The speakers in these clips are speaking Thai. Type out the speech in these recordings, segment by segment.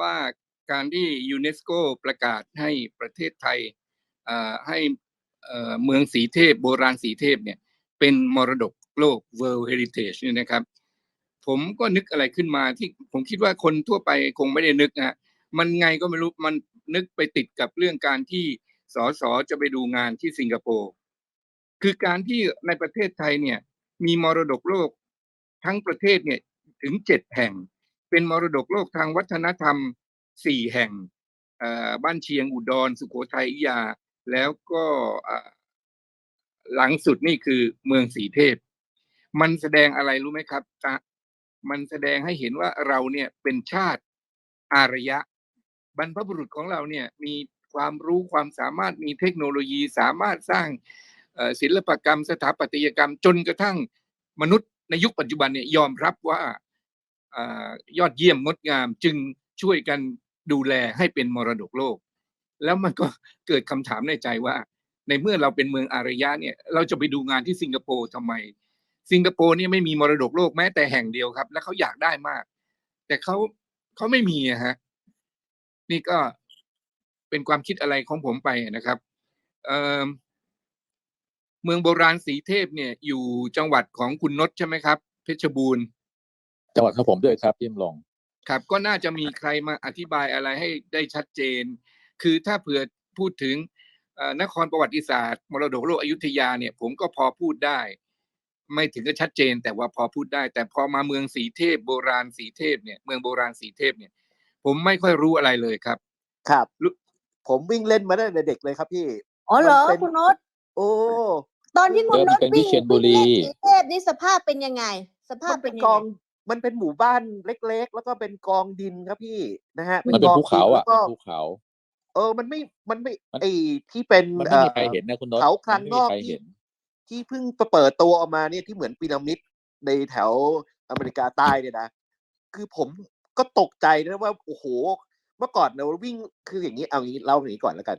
ว่าการที่ยูเนสโกประกาศให้ประเทศไทยให้เมืองสีเทพ โบราณสีเทพเนี่ยเป็นมรดกโลก World Heritage เนี่ยนะครับ ผมก็นึกอะไรขึ้นมาที่ผมคิดว่าคนทั่วไปคงไม่ได้นึกนะมันไงก็ไม่รู้มันนึกไปติดกับเรื่องการที่สสจะไปดูงานที่สิงคโปร์คือการที่ในประเทศไทยเนี่ยมีมรดกโลกทั้งประเทศเนี่ยถึงเจ็ดแห่ง เป็นมรดกโลกทางวัฒนธรรมสี่แห่งบ้านเชียงอุดร สุโขทัยอยุธยา แล้วก็หลังสุดนี่คือเมืองสีเทพ มันแสดงอะไรรู้ไหมครับตะมันแสดงให้เห็นว่าเราเนี่ยเป็นชาติอารยะ บรรพบุรุษของเราเนี่ยมีความรู้ความสามารถมีเทคโนโลยีสามารถสร้างศิลปกรรม สถาปัตยกรรมจนกระทั่งมนุษย์ในยุคปัจจุบันเนี่ยยอมรับว่า ยอดเยี่ยมงดงามจึงช่วยกันดูแลให้เป็นมรดกโลก แล้วมันก็เกิดคำถามในใจว่า ในเมื่อเราเป็นเมืองอารยะเนี่ยเราจะไปดูงานที่สิงคโปร์ทำไม สิงคโปร์เนี่ยไม่มีมรดกโลกแม้แต่แห่งเดียวครับ และเขาอยากได้มาก แต่เขาเขาไม่มีฮะนี่ก็เป็นความคิดอะไรของผมไปนะครับเเมืองโบราณสีเทพเนี่ยอยู่จังหวัดของคุณนศใช่ไหมครับ เพชรบูรณ์ จังหวัดของผมด้วยครับพี่มลงครับก็น่าจะมีใครมาอธิบายอะไรให้ได้ชัดเจน คือถ้าเผื่อพูดถึงเอ่อนครประวัติศาสตร์มรดกโลกอยุธยาเนี่ยผมก็พอพูดได้ ไม่ถึงกับชัดเจน แต่ว่าพอพูดได้ แต่พอมาเมืองสีเทพโบราณสีเทพเนี่ยเมืองโบราณสีเทพเนี่ย ผมไม่ค่อยรู้อะไรเลยครับ ครับรู้ผมวิ่งเล่นมาได้แต่เด็กเลยครับพี่อ๋อเหรอมันเป็นคุณนศโอ้ตอนที่คุณเดิมนศเป็นวิวิ่งเชียรบุรีวิ่งเล่นสีเทพนี่สภาพเป็นยังไง สภาพมันเป็เป็นนยังกไงอง มันเป็นหมู่บ้านเล็ก ๆ แล้วก็เป็นกองดินครับพี่นะฮะมันเป็นกองภูเขาดินอะแล้วก็เป็นภูเขา เออมันไม่มันไม่มันไอที่เป็นมันไม่มีใครอ่อเห็นนะคุณนศเขาคลังมันไม่อกมีใครที่เห็นที่เพิ่งเปิดตัวออกมาเนี่ยที่เหมือนพีระมิดในแถวอเมริกาใต้เนี่ยนะคือผมก็ตกใจนะว่าโอ้โห เมื่อก่อนเราวิ่งคืออย่างนี้เอางี้เล่าอย่างนี้ก่อนแล้วกัน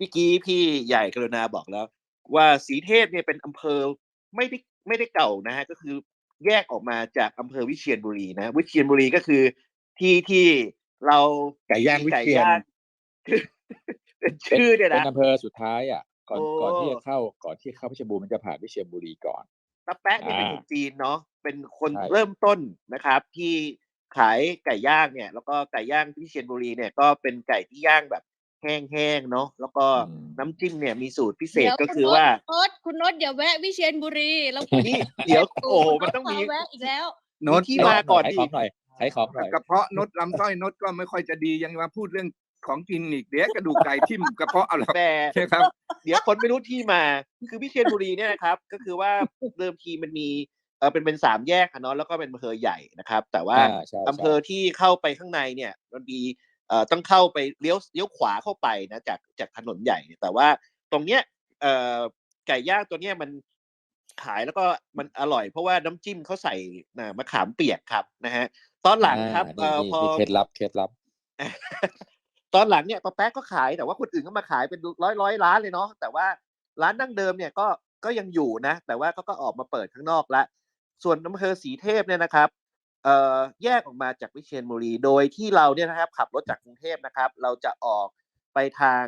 พี่กี้พี่ใหญ่กรุณาบอกแล้ว ว่าสีเทพเนี่ยเป็นอำเภอไม่ได้ไม่ได้เก่านะฮะก็คือ แยกออกมาจากอำเภอวิเชียรบุรีนะ วิเชียรบุรีก็คือที่ที่เราไก่ย่างวิไก่เชียรย่างคือเป็นชื่อเนี่ยเป็นนะอำเภอสุดท้ายอะก่อนโอ้ก่อนที่จะเข้าก่อนที่เข้าเพชรบูรณ์มันจะผ่านวิเชียรบุรีก่อนตะแปะเนี่ยเป็นอ่าคนจีนเนาะเป็นคนใช่เริ่มต้นนะครับ ที่ขายไก่ย่างเนี่ย แล้วก็ไก่ย่างที่เชียรบุรีเนี่ยก็เป็นไก่ที่ย่างแบบ แห้งๆเนาะแล้วก็อืมน้ำจิ้มเนี่ยมีสูตรพิเศษเดี๋ยวก็ณคือว่าโน้ตคุณโน้ตอย่าแวะวิเชียรบุรีเราคุยนี่เดี๋ยวโอ้โหมันต้องมีขแวะอีกแล้วโน้ตที่โน้มาตก่อนขายดิของหน่อยขายของหน่อยกระเพาะนดลำต้อยนดก็ไม่ค่อยจะดียังมาพูดเรื่องของกินอีกเดี๋ยวกระดูกไก่ทิ่มกระเพาะเอาหรอกแต่นะครับ เดี๋ยวคนไม่รู้ที่มา คือวิเชียรบุรีเนี่ยนะครับ ก็คือว่าเดิมทีมันมีเออเป็นเป็นสามแยกอะเนาะแล้วก็เป็นอำเภอใหญ่นะครับ แต่ว่าอ่าใช่อำเภอที่เข้าไปข้างในเนี่ยมันมีเอ่อ ต้องเข้าไปเลี้ยวเลี้ยวขวาเข้าไปนะจากจากถนนใหญ่เนี่ยแต่ว่าตรงเนี้ยเอ่อไก่ย่างตัวเนี้ยมันขายแล้วก็มันอร่อย เพราะว่าน้ำจิ้มเขาใส่น่ะมะขามเปียกครับนะฮะตอนหลังครับอ่าเอ่อนี่พอนี่เคล็ดลับเคล็ดลับ ตอนหลังเนี่ยป้าแป๊กก็ขายแต่ว่าคนอื่นก็มาขายเป็นร้อยร้อยร้านเลยเนาะแต่ว่าร้านดั้งเดิมเนี่ยก็ก็ยังอยู่นะ แต่ว่าก็ก็ออกมาเปิดข้างนอกละส่วนอำเภอสีเทพเนี่ยนะครับเอ่อ แยกออกมาจากวิเชียรบุรี โดยที่เราเนี่ยนะครับ ขับรถจากกรุงเทพนะครับ เราจะออกไปทาง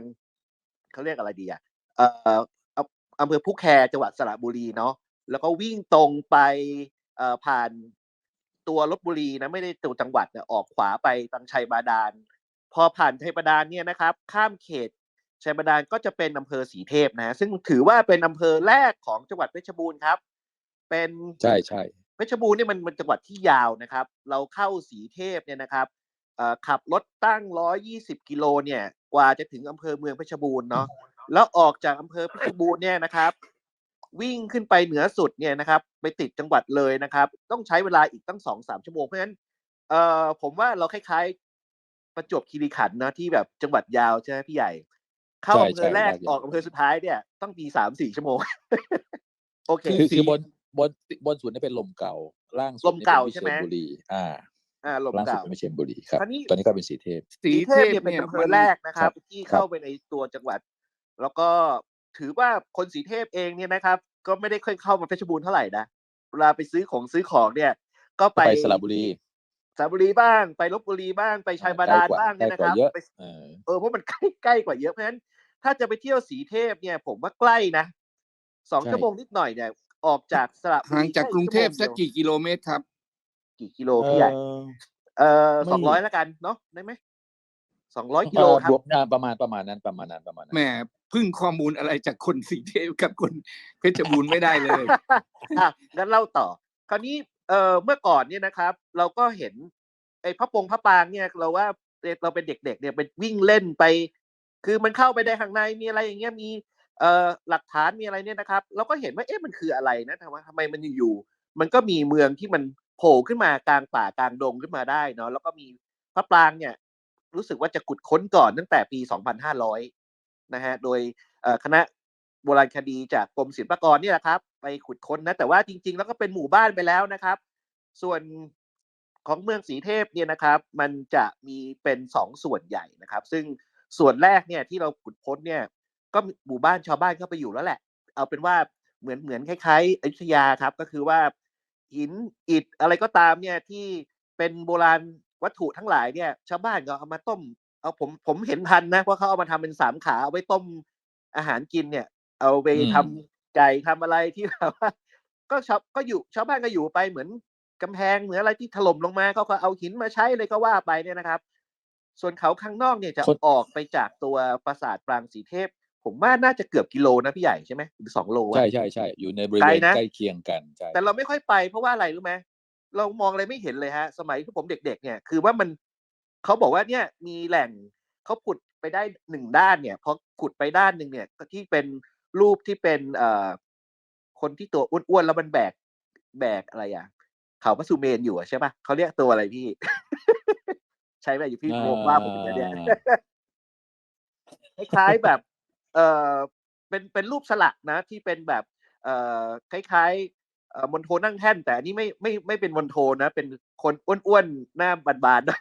เขาเรียกอะไรดีอะเอ่ออำอำเภอผู้แคจังหวัดสระบุรีเนาะแล้วก็วิ่งตรงไปเอ่อผ่านตัวลบบุรีนะไม่ได้ตัวจังหวัดเนี่ยออกขวาไปทางชัยบาดาล พอผ่านชัยบาดาลเนี่ยนะครับ ข้ามเขตชัยบาดาลก็จะเป็นอำเภอสีเทพนะฮะซึ่งถือว่าเป็นอำเภอแรกของจังหวัดเพชรบูรณ์ครับ เป็นใช่ใช่ เพชรบูรณ์เนี่ยมันมันจังหวัดที่ยาวนะครับ เราเข้าสีเทพเนี่ยนะครับเอ่อขับรถตั้ง 120 กิโลเนี่ยกว่าจะถึงอำเภอเมืองเพชรบูรณ์เนาะแล้วออกจากอำเภอเพชรบูรณ์เนี่ยนะครับ วิ่งขึ้นไปเหนือสุดเนี่ยนะครับ ไปติดจังหวัดเลยนะครับ ต้องใช้เวลาอีกตั้งสองสามชั่วโมงเพราะฉะนั้นเอ่อผมว่าเราคล้ายๆ ประจวบคีรีขันธ์นะที่แบบจังหวัดยาวใช่ไหมพี่ใหญ่ เข้าใช่อำเภอแรกใช่ออกอำเภอสุดท้ายเนี่ย ต้องตีสามสี่ชั่วโมง โอเคคือสีคือบน บนบนสุดนี่เป็นลมเก่า ล่างสุดลมเก่านี่ป็นใช่ไหมวิชียรบุรีอ่า อ่าลมล่างสุดเก่าเป็นวิเชียรบุรีครับคราวนี้ตอนนี้ก็เป็นสีเทพ สีสีเทเทพพเนี่ยเป็นเนี่ยอำเภมัอนแรกนะครับ ที่ครับเข้าไปในตัวจังหวัด แล้วก็ถือว่าคนสีเทพเองเนี่ยนะครับ ก็ไม่ได้ค่อยเข้ามาเพชรบูรณ์เท่าไหร่นะเวลาไปซื้อของซื้อของเนี่ย ก็ไปไปสระบุรีระบุรีบ้างไปลบบุรีบ้างไปชัยบาดาลใกล้กว่าบ้างเนี่ยนะใกคล้รับกว่าเยอะไปเออเออเพราะมันใกล้ใกล้กว่าเยอะเพราะฉะนั้นถ้าจะไปเที่ยวสีเทพเนี่ย ผมว่าใกล้นะสองใช่ชั่วโมงนิดหน่อยเนี่ย ออกจากสระบุห่างรีจากกรุงเทพชั่สัวกโมงดียวกี่กิโลเมตรครับ กี่กิโลพี่ใหญ่ เออเออไม่สองร้อยแล้วกันเนาะได้ไหมสองร้อยกิเอโลอครับบวกอ่าประมาณประมาณนั้นประมาณนั้นประมาณนั้นแหมพึ่งข้อมูลอะไรจากคนสีเทพกับคนเพชรบูรณ์ไม่ได้เลยอะงั้นเล่าต่อ คราวนี้เอ่อเมื่อก่อนเนี่ยนะครับ เราก็เห็น ไอ้พระปงพระปรางเนี่ย เราว่าเราเป็นเด็กๆเนี่ยไปวิ่งเล่นไป คือมันเข้าไปในข้างในมีอะไรอย่างเงี้ยมีเอ่อ หลักฐานมีอะไรเนี่ยนะครับเราก็เห็นว่าเอ๊ะมันคืออะไรนะทำไมทำไมมันอยู่มันก็มีเมืองที่มันโผล่ขึ้นมากลางป่ากลางดงขึ้นมาได้เนาะแล้วก็มีพระปรางเนี่ยรู้สึกว่าจะขุดค้นก่อนตั้งแต่ปี 2500 นะฮะโดยคณะโบราณคดีจากกรมศิลปากรเนี่ยนะครับ ไปขุดค้นนะแต่ว่าจริง ๆ แล้วก็เป็นหมู่บ้านไปแล้วนะครับ ส่วนของเมืองสีเทพเนี่ยนะครับ มันจะมีเป็นสองส่วนใหญ่นะครับ ซึ่งส่วนแรกเนี่ยที่เราขุดค้นเนี่ย ก็มีหมู่บ้านชาวบ้านเข้าไปอยู่แล้วแหละ เอาเป็นว่าเหมือนเหมือนคล้ายๆอยุธยาครับ ก็คือว่าหินอิฐอะไรก็ตามเนี่ยที่เป็นโบราณวัตถุทั้งหลายเนี่ย ชาวบ้านก็เอามาต้ม เอาผมผมเห็นทันนะเพราะเขาเอามาทำเป็นสามขาเอาไว้ต้มอาหารกินเนี่ย เอาไปอืมทำไก่ทำอะไรที่แบบว่าก็ชาวก็อยู่ชาวบ้านก็อยู่ไปเหมือนกำแพงเหมือนอะไรที่ถล่มลงมาเขาก็เอาหินมาใช้เลยก็ว่าไปเนี่ยนะครับ ส่วนเขาข้างนอกเนี่ยจะคนออกไปจากตัวปราสาทปรางสีเทพ ผมว่าน่าจะเกือบกิโลนะพี่ใหญ่ใช่ไหมหรือสองโลวะใช่ใช่ใช่อยู่ในบริไกลเวณนะใกล้เคียงกันใช่แต่เราไม่ค่อยไปเพราะว่าอะไรรู้ไหมเรามองอะไรไม่เห็นเลยฮะ สมัยที่ผมเด็ก ๆ เนี่ย คือว่ามันเขาบอกว่าเนี่ยมีแหล่งเขาขุดไปได้หนึ่งด้านเนี่ยพอขุดไปด้านหนึ่งเนี่ยก็ที่เป็นรูปที่เป็นเอ่อคนที่ตัวอ้วนๆแล้วมันแบกแบกอะไรอะเขาพระสุเมนอยู่อะใช่ปะเขาเรียกตัวอะไรพี่ ใช่ไหมอยู่พี่โมกว่าผมอย่างเนี้ยคล้ายๆแบบ เออเป็นเป็นรูปสลักนะ ที่เป็นแบบเอ่อคล้ายๆเออมณฑลนั่งแท่น แต่อันนี้ไม่ไม่ไม่เป็นมณฑลนะ เป็นคนอ้วนๆหน้าบานๆนะ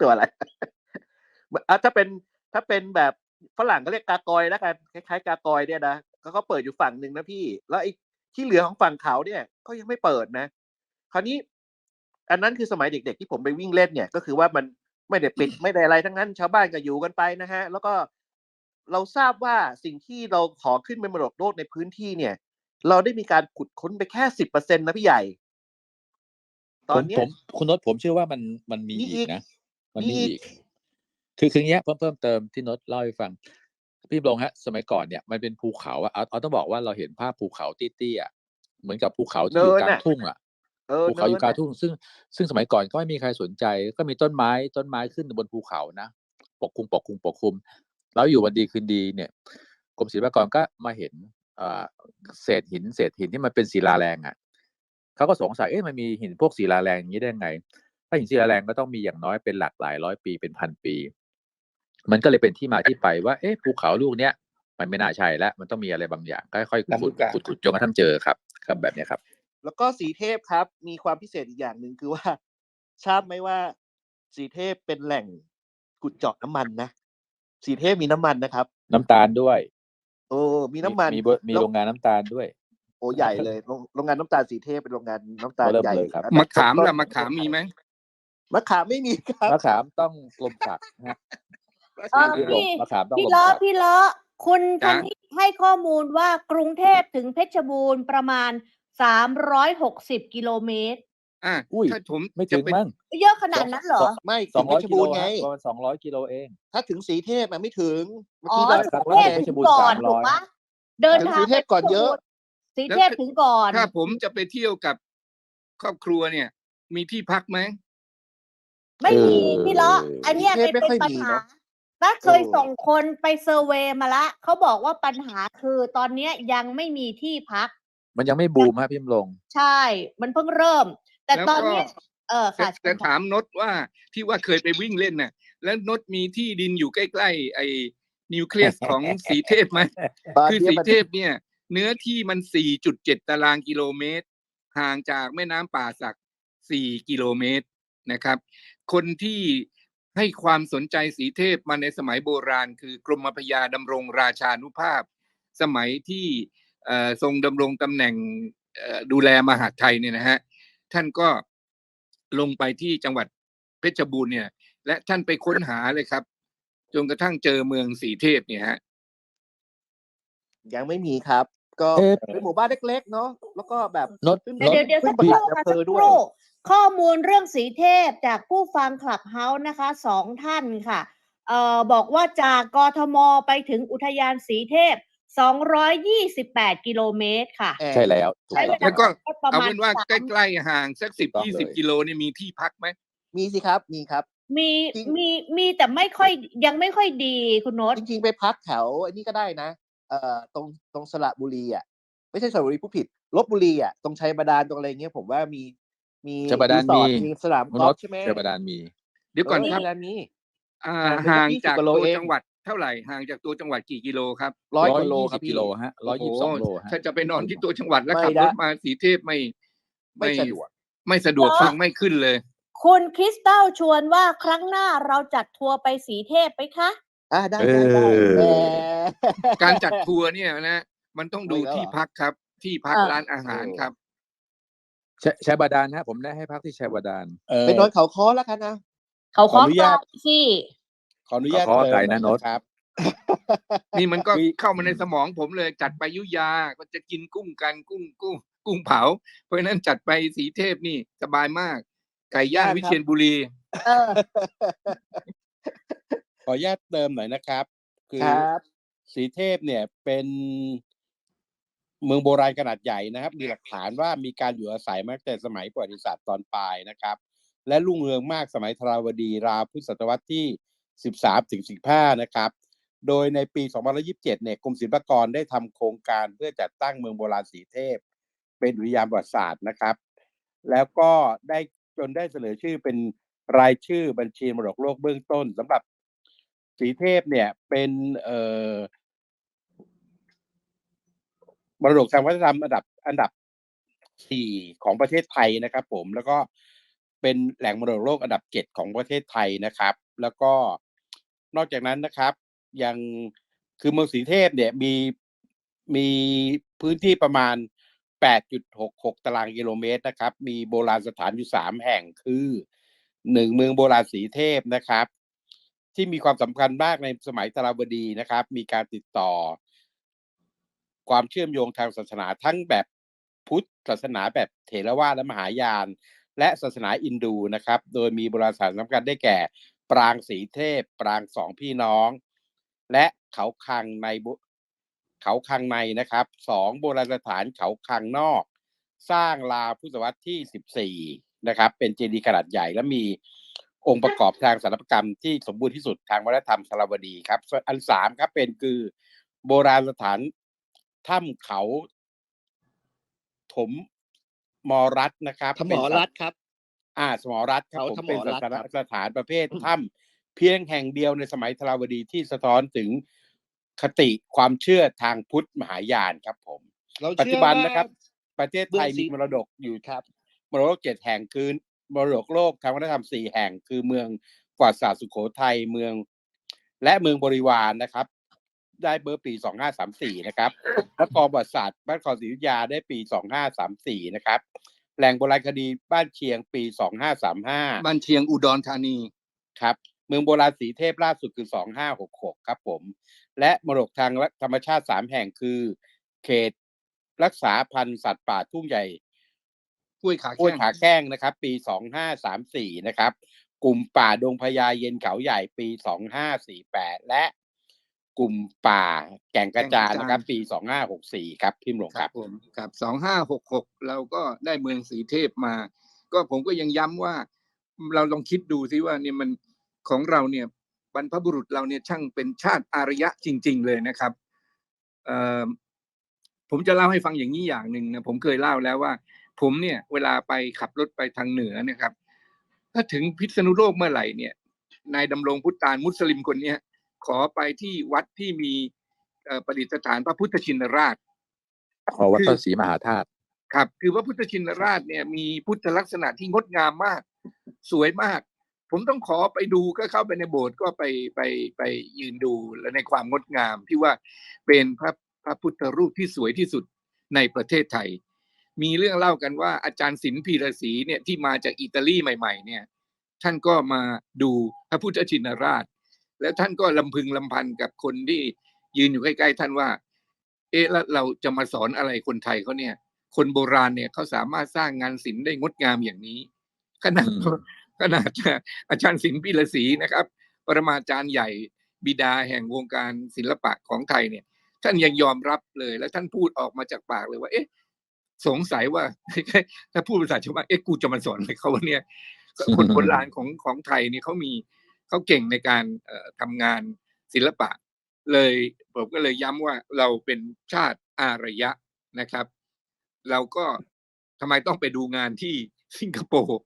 ตัวอะไรอะถ้าเป็นถ้าเป็นแบบฝรั่งก็เรียกกากอยแล้วกันคล้ายๆ กากอยเนี่ยนะก็เขาเปิดอยู่ฝั่งหนึ่งนะพี่ แล้วไอ้ที่เหลือของฝั่งเขาเนี่ย ก็ยังไม่เปิดนะ คราวนี้ อันนั้นคือสมัยเด็ก ๆ ที่ผมไปวิ่งเล่นเนี่ย ก็คือว่ามันไม่ได้ปิดไม่ได้อะไรทั้งนั้น ชาวบ้านก็อยู่กันไปนะฮะ แล้วก็ เราทราบว่าสิ่งที่เราขอขึ้นเป็นมรดกโลกในพื้นที่เนี่ย เราได้มีการขุดค้นไปแค่สิบเปอร์เซ็นต์นะพี่ใหญ่ตผอนมเนี้ยผมคุณนศผมเชื่อว่ามันมันมีมีอีอีกกนะ มันมีมีอีกอีก คือคืออย่างเงี้ยเพิ่มเพิ่มเติมที่นศเล่าให้ฟัง พี่ลงฮะ สมัยก่อนเนี่ยมันเป็นภูเขาอะเอาเอาต้องบอกว่าเราเห็นภาพภูเขาเตี้ยๆอะเหมือนกับภูเขาที่อยู่เนินกลางอะทุ่งอะเออภูเขาอยู่กลางเนินทุ่งซึ่งซึ่งสมัยก่อนก็ไม่มีใครสนใจ ก็มีต้นไม้ต้นไม้ขึ้นบนภูเขานะปกคลุมปกคลุมปกคลุม แล้วอยู่วันดีคืนดีเนี่ยกรมศิลปากรก็มาเห็นเอ่อเศษหินเศษหินที่มันเป็นศิลาแรงอะเขาก็สงสัยเอ๊ะมันมีหินพวกศิลาแรงอย่างนี้ได้ไง ถ้าหินศิลาแรงก็ต้องมีอย่างน้อยเป็นหลักหลายร้อยปีเป็นพันปี มันก็เลยเป็นที่มาที่ไปว่าเอ๊ะภูเขาลูกเนี้ยมันไม่น่าใช่แล้วมันต้องมีอะไรบางอย่างค่อยๆขุดลำบากขุดขุดจนกระทั่งเจอครับ ครับแบบเนี้ยครับ แล้วก็สีเทพครับ มีความพิเศษอีกอย่างหนึ่งคือว่าทราบไหมว่าสีเทพเป็นแหล่งขุดเจาะน้ำมันนะ สีเทพมีน้ำมันนะครับ น้ำตาลด้วยโอ้มีน้ำมัน มีบมีแล้วโรงงานน้ำตาลด้วย โอ้ใหญ่เลยโรงโรงงานน้ำตาลสีเทพเป็นโรงงานน้ำตาลเริ่มใหญ่เลยครับอันดับมะขามต้นๆล่ะมะขามมีไหมมะขามไม่มีครับ มะขามต้องกลมศักดิ์นะฮะเออพี่ลงพี่มะขามต้องพี่ลมเลาะศักดิ์พี่เลาะคุณจ๊ะท่านที่ให้ข้อมูลว่ากรุงเทพถึงเพชรบูรณ์ประมาณสามร้อยหกสิบกิโลเมตร อะอุ้ยถ้าผมไม่จะถึงไปมั้งเยอะขนาดนั้นเหรอ ไม่สองร้อยถึกิเพชโลบูรณ์ไงฮะประมาณสองร้อยกิโลเอง ถ้าถึงสีเทพอะไม่ถึงเมื่ออ๋อกี้เราครักบรุงเทพเพชถึรงบูรณ์ก่อน300ถูกปะเดินถึงทางสีเทพก่อนเยอะ สีเทพถึงก่อน ถ้าผมจะไปเที่ยวกับครอบครัวเนี่ย มีที่พักไหม ไม่มีเออพี่เลาะอันเนี้ยกรุงเทเป็พนไม่เป็นค่อยปัญมีหาเนอะถ้าเคยเออ ส่งคนไปเซอร์เวย์มาละเขาบอกว่าปัญหาคือตอนเนี้ยยังไม่มีที่พัก มันยังไม่บูมฮะพี่มลง ใช่ มันเพิ่งเริ่ม แต่แล้วตอนก็เนี้ยเออจะค่ะจะถามนดว่าที่ว่าเคยไปวิ่งเล่นน่ะ แล้วนดมีที่ดินอยู่ใกล้ๆไอ้นิวเคลียสของสีเทพไหมตอนคือนี้สีมันเทพเนี่ย เนื้อที่มัน 4.7 ตารางกิโลเมตร ห่างจากแม่น้ำป่าสัก 4 กิโลเมตรนะครับ คนที่ให้ความสนใจสีเทพมาในสมัยโบราณ คือกรมพระยาดำรงราชานุภาพ สมัยที่เอ่อทรงดำรงตำแหน่งเอ่อดูแลมหาดไทยเนี่ยนะฮะ ท่านก็ลงไปที่จังหวัดเพชรบูรณ์เนี่ย และท่านไปค้นหาเลยครับ จนกระทั่งเจอเมืองสีเทพเนี่ยฮะยังไม่มีครับ ก็เอ๊ะ เป็นหมู่บ้านเล็กๆเนาะแล้วก็แบบนดขึ้นเดี๋ยวเดี๋ยวเดี๋ยวสักคขึ้นรู่ประหลัดค่ะอำเภสักอคด้วยรู่ข้อมูลเรื่องสีเทพจากผู้ฟังคลับเฮาส์นะคะสองท่านค่ะเอ่อบอกว่าจากกทมไปถึงอุทยานสีเทพ 228 กิโลเมตรค่ะเออใช่แล้วถูกใช้เวต้องลาแล้วก็ ประเอามาณเป็นว่าสามใกล้ๆห่างสักสิบต้องยี่เลสิบยกิโลเนี่ยมีที่พักไหม มีสิครับมีครับ มีจริง มีมีแต่ไม่ค่อยยังไม่ค่อยดีคุณโน้ตจริงๆไปพักแถวไอ้นี่ก็ได้นะเอ่อตรงตรงสระบุรีอะไม่ใช่สระบุรีผู้ผิดลบบุรีอะตรงชัยบาดาลตรงอะไรเงี้ยผมว่ามีมีชัยบาดาลรีสอร์ทมีมีสนามคุณกอนล์ดฟใช่ไหมเทวดานมี เดี๋ยวก่อนเครับเวลานี้ อ่าห่าห่างงไปจาก20กว่าโลตัวเองจังหวัด เท่าไหร่ห่างจากตัวจังหวัดกี่กิโลครับร้อยกว่าโลครับ120พี่กิโลฮะร้อยยี่สิบสองโลโโหฮะถ้าจะไปนอนที่ตัวจังหวัดแล้วไม่ขับได้รถมาสีเทพไม่ไม่สะดวกไม่สะดวกเหรอฟังไม่ขึ้นเลย คุณคริสตัลชวนว่าครั้งหน้าเราจัดทัวร์ไปสีเทพไหมคะอ่าได้เอได้ได้อแหมการจัดทัวร์เนี่ยนะมันต้องดูเอาอีกแล้วที่เหรอพักครับ ที่พักเออร้านอาหารเออครับใช่ชัยบาดาลฮะผมได้ให้พักที่ชัยบาดาลเอ่อไปนอนเขาค้อแล้วกันนะเขาขขอออนุญาตที่ ขออนุญาตขอเติมไก่หนะอยโน้ต ครับ นี่มันก็มี เข้ามาในสมองผมเลยจัดไปยุยาก็จะกินกุ้งกันกุ้งกุ้ง กุ้งเผา เพราะฉะนั้นจัดไปสีเทพนี่สบายมาก ไก่ย่างได้ครับวิเชียรบุรี เออ ขออนุญาตเติมหน่อยนะครับ คือครับ สีเทพเนี่ยเป็นเมืองโบราณขนาดใหญ่นะครับ มีหลักฐานว่ามีการอยู่อาศัยมาตั้งแต่สมัยประวัติศาสตร์ตอนปลายนะครับ และรุ่งเรืองมากสมัยธราวดีราวพุทธศตวรรษที่ 13ถึง15 นะครับ โดยในปี 2027 เนี่ยกรมศิลปากรได้ทำโครงการเพื่อจัดตั้งเมืองโบราณสีเทพ เป็นอุทยานประวัติศาสตร์นะครับ แล้วก็ได้จนได้เสนอชื่อเป็นรายชื่อบัญชีมรดกโลกเบื้องต้นสำหรับสีเทพเนี่ยเป็นเอ่อมรดกทางวัฒนธรรมอันดับอันดับสี่ของประเทศไทยนะครับ ผมแล้วก็เป็นแหล่งมรดกโลกอันดับเจ็ดของประเทศไทยนะครับ แล้วก็ นอกจากนั้นนะครับยังคือเมืองสีเทพเนี่ยมีมีพื้นที่ประมาณ 8.66 ตารางกิโลเมตรนะครับ มีโบราณสถานอยู่สามแห่งคือหนึ่งเมืองโบราณสีเทพนะครับ ที่มีความสำคัญมากในสมัยธราวดีนะครับ มีการติดต่อ ความเชื่อมโยงทางศาสนาทั้งแบบพุทธศาสนาแบบเถรวาทและมหายาน และศาสนาอินดูนะครับ โดยมีโบราณสถานสำคัญได้แก่ ปรางสีเทพ ปรางสองพี่น้อง และเขาคังในเขาคังในนะครับสองโบราณสถานเขาคังนอก สร้างราวพุทธศตวรที่สิบสี่นะครับ เป็นเจดีย์ขนาดใหญ่และมีองค์ประกอบทางสถาปัตยกรรมที่สมบูรณ์ที่สุดทางวัฒนธรรมสระวดีครับส่วนอันสามครับเป็นคือโบราณสถานถ้ำเขา ถมมอรัฐนะครับธมเป็นอสัตรัฐครับ อ่าสมอรัฐครับเขาผมธมเป็นรัฐสถานครับสถานประเภทถ้ำเพียงแห่งเดียวในสมัยธราวดีที่สะท้อนถึงคติความเชื่อทางพุทธมหายานครับผมเราปัจเชื่จุอบันว่านะครับ ประเทศไทยเมืองศรีมีมรดกอยู่ครับมรดกเจ็ดแห่งคือมรดกโลกทางวัฒนธรรมสี่แห่ง คือเมืองประวัติศาสตร์สุโขทัยเมือง และเมืองบริวารนะครับ ได้เบอร์ปีสองห้าสามสี่นะครับและกองประวัติศาสตร์บ้านครศรีอยุธยาได้ปีสองห้าสามสี่นะครับ แหล่งโบราณคดีบ้านเชียงปีสองห้าสามห้าบ้านเชียงอุดรธานีครับ เมืองโบราณสีเทพล่าสุดคือสองห้าหกหกครับผม และมรดกทางธรรมชาติสามแห่งคือ เขตรักษาพันธุ์สัตว์ป่าทุ่งใหญ่ห้วยขาห้วยแข้งขาแข้งนะครับ ปีสองห้าสามสี่นะครับ กลุ่มป่าดงพญาเย็นเขาใหญ่ปีสองห้าสี่แปดและ กลุ่มป่าแก่งกระจานนะครับปีสองห้าหกสี่ครับพิมพ์หลงคครัรับบผมครับสองห้าหกหกเราก็ได้เมืองสีเทพมา ก็ผมก็ยังย้ำว่า เราลองคิดดูซิว่าเนี่ยมันของเราเนี่ยบรรพบุรุษเราเนี่ยช่างเป็นชาติอารยะจริง ๆ เลยนะครับเอ่อผมจะเล่าให้ฟังอย่างนี้อย่างหนึ่งนะผมเคยเล่าแล้วว่า ผมเนี่ย เวลาไปขับรถไปทางเหนือนะครับ ถ้าถึงพิษณุโลกเมื่อไหร่เนี่ยนายดำรงพุทธานมุสลิมคนเนี้ย ขอไปที่วัดที่มีเอ่อประดิษฐานพระพุทธชินราช ขอวัดพระศรีมหาธาตุครับ คือพระพุทธชินราชเนี่ยมีพุทธลักษณะที่งดงามมาก สวยมาก ผมต้องขอไปดูก็เข้าไปในโบสถ์ก็ไปไปไปยืนดูและในความงดงามที่ว่าเป็นพระพระพุทธรูปที่สวยที่สุดในประเทศไทย มีเรื่องเล่ากันว่าอาจารย์ศิลป์พีระศรีเนี่ยที่มาจากอิตาลีใหม่ ๆ เนี่ย ท่านก็มาดูพระพุทธชินราช แล้วท่านก็ลำพึงลำพันกับคนที่ยืนอยู่ใกล้ๆท่านว่า เอ๊ะแล้วเราจะมาสอนอะไรคนไทยเขาเนี่ย คนโบราณเนี่ยเขาสามารถสร้างงานศิลป์ได้งดงามอย่างนี้ ขนาดอืมขนาดอาจารย์ศิลป์พีระศรีนะครับ ปรมาจารย์ใหญ่บิดาแห่งวงการศิลปะของไทยเนี่ย ท่านยังยอมรับเลย แล้วท่านพูดออกมาจากปากเลยว่า เอ๊ะ สงสัยว่า ถ้าพูดภาษาชาวบ้านเอ๊ะกูจะมาสอนอะไรเขาวะเนี่ยคนโบราณของของไทยนี่เขามี เขาเก่งในการทำงานศิลปะ เลยผมก็เลยย้ำว่าเราเป็นชาติอารยะนะครับ เราก็ทำไมต้องไปดูงานที่สิงคโปร์